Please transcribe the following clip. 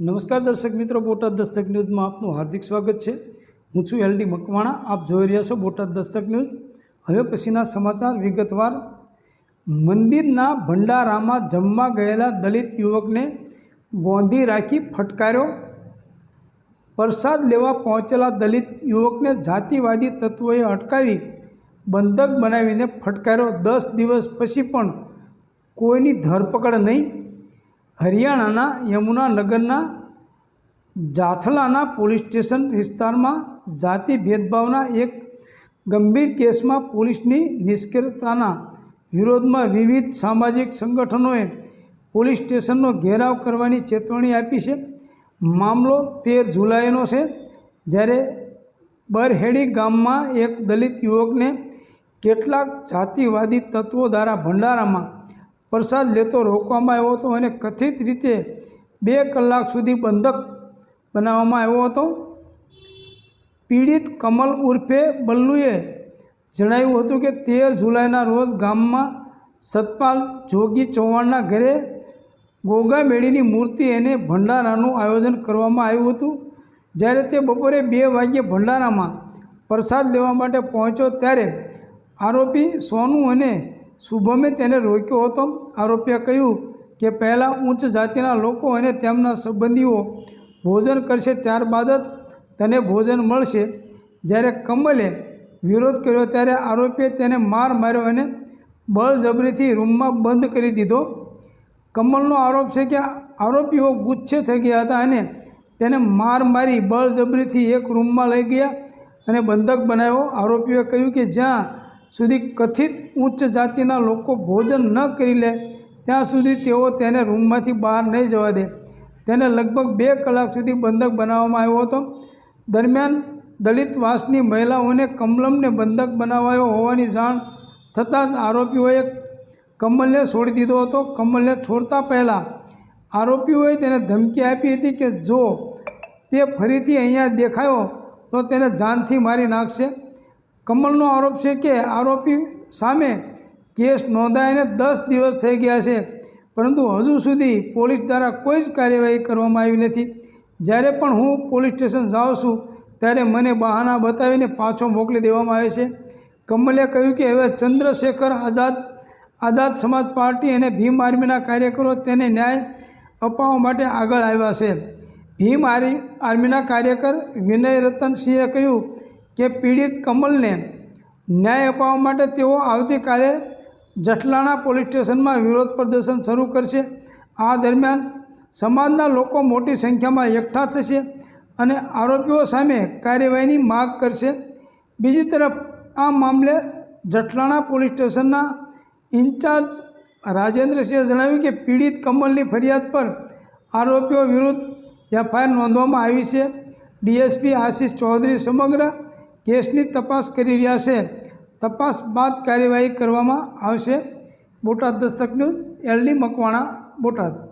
નમસ્કાર દર્શક મિત્રો, બોટાદ દસ્તક ન્યૂઝમાં આપનું હાર્દિક સ્વાગત છે. હું છું એલડી મકવાણા, આપ જોઈ રહ્યા છો બોટાદ દસ્તક ન્યૂઝ. હવે પછીના સમાચાર વિગતવાર. મંદિરના ભંડારામાં જમવા ગયેલા દલિત યુવકને ગોંધી રાખી ફટકાર્યો. પ્રસાદ લેવા પહોંચેલા દલિત યુવકને જાતિવાદી તત્વોએ અટકાવી, બંધક બનાવીને ફટકાર્યો. દસ દિવસ પછી પણ કોઈની ધરપકડ નહીં. હરિયાણાના યમુનાનગરના જાથલાના પોલીસ સ્ટેશન વિસ્તારમાં જાતિ ભેદભાવના એક ગંભીર કેસમાં પોલીસની નિષ્ક્રિયતાના વિરોધમાં વિવિધ સામાજિક સંગઠનોએ પોલીસ સ્ટેશનનો ઘેરાવ કરવાની ચેતવણી આપી છે. મામલો તેર જુલાઈનો છે, જ્યારે બરહેડી ગામમાં એક દલિત યુવકને કેટલાક જાતિવાદી તત્વો દ્વારા ભંડારામાં પ્રસાદ લેતો રોકવામાં આવ્યો હતો અને કથિત રીતે બે કલાક સુધી બંધક બનાવવામાં આવ્યો હતો. પીડિત કમલ ઉર્ફે બલ્લુએ જણાવ્યું હતું કે તેર જુલાઈના રોજ ગામમાં સતપાલ જોગી ચૌહાણના ઘરે ગોગા મેળીની મૂર્તિ અને ભંડારાનું આયોજન કરવામાં આવ્યું હતું. જ્યારે તે બપોરે બે વાગ્યે ભંડારામાં પ્રસાદ લેવા માટે પહોંચ્યો ત્યારે આરોપી સોનુ અને શુભમે તેને રોક્યો હતો. આરોપીએ કહ્યું કે પહેલાં ઉચ્ચ જાતિના લોકો અને તેમના સંબંધીઓ ભોજન કરશે, ત્યારબાદ જ તને ભોજન મળશે. જ્યારે કમલે વિરોધ કર્યો ત્યારે આરોપીએ તેને માર માર્યો અને બળજબરીથી રૂમમાં બંધ કરી દીધો. કમલનો આરોપ છે કે આરોપીઓ ગુચ્છે થઈ ગયા હતા અને તેને માર મારી બળજબરીથી એક રૂમમાં લઈ ગયા અને બંધક બનાવ્યો. આરોપીએ કહ્યું કે જ્યાં સુધી કથિત ઉચ્ચ જાતિના લોકો ભોજન ન કરી લે, ત્યાં સુધી તેઓ તેને રૂમમાંથી બહાર નહીં જવા દે. તેને લગભગ બે કલાક સુધી બંધક બનાવવામાં આવ્યો હતો. દરમિયાન દલિત વાસની મહિલાઓને કમલમને બંધક બનાવાયો હોવાની જાણ થતાં જ આરોપીઓએ કમલને છોડી દીધો હતો. કમલને છોડતા પહેલાં આરોપીઓએ તેને ધમકી આપી હતી કે જો તે ફરીથી અહીંયા દેખાયો, તો તેને જાનથી મારી નાખશે. કમલનો આરોપ છે કે આરોપી સામે કેસ નોંધાઈને દસ દિવસ થઈ ગયા છે. પરંતુ હજુ સુધી પોલીસ દ્વારા કોઈ જ કાર્યવાહી કરવામાં આવી નથી. જ્યારે પણ હું પોલીસ સ્ટેશન જાઉં છું, ત્યારે મને બહાના બતાવીને પાછો મોકલી દેવામાં આવે છે. કમલે કહ્યું કે હવે ચંદ્રશેખર આઝાદ આઝાદ સમાજ પાર્ટી અને ભીમ આર્મીના કાર્યકરો તેને ન્યાય અપાવવા માટે આગળ આવ્યા છે. ભીમ આર્મી આર્મીના કાર્યકર વિનય રતનસિંહે કહ્યું કે પીડિત કમલને ન્યાય અપાવવા માટે તેઓ આવતીકાલે જઠલાણા પોલીસ સ્ટેશનમાં વિરોધ પ્રદર્શન શરૂ કરશે. આ દરમિયાન સમાજના લોકો મોટી સંખ્યામાં એકઠા થશે અને આરોપીઓ સામે કાર્યવાહીની માગ કરશે. બીજી તરફ, આ મામલે જઠલાણા પોલીસ સ્ટેશનના ઇન્ચાર્જ રાજેન્દ્રસિંહે જણાવ્યું કે પીડિત કમલની ફરિયાદ પર આરોપીઓ વિરુદ્ધ એફઆઈઆર નોંધવામાં આવી છે. ડીએસપી આશિષ ચૌધરી સમગ્ર કેસની તપાસ કરી રહ્યા છે. તપાસ બાદ કાર્યવાહી કરવામાં આવશે. Botad Dastak news, LD Makwana, Botad.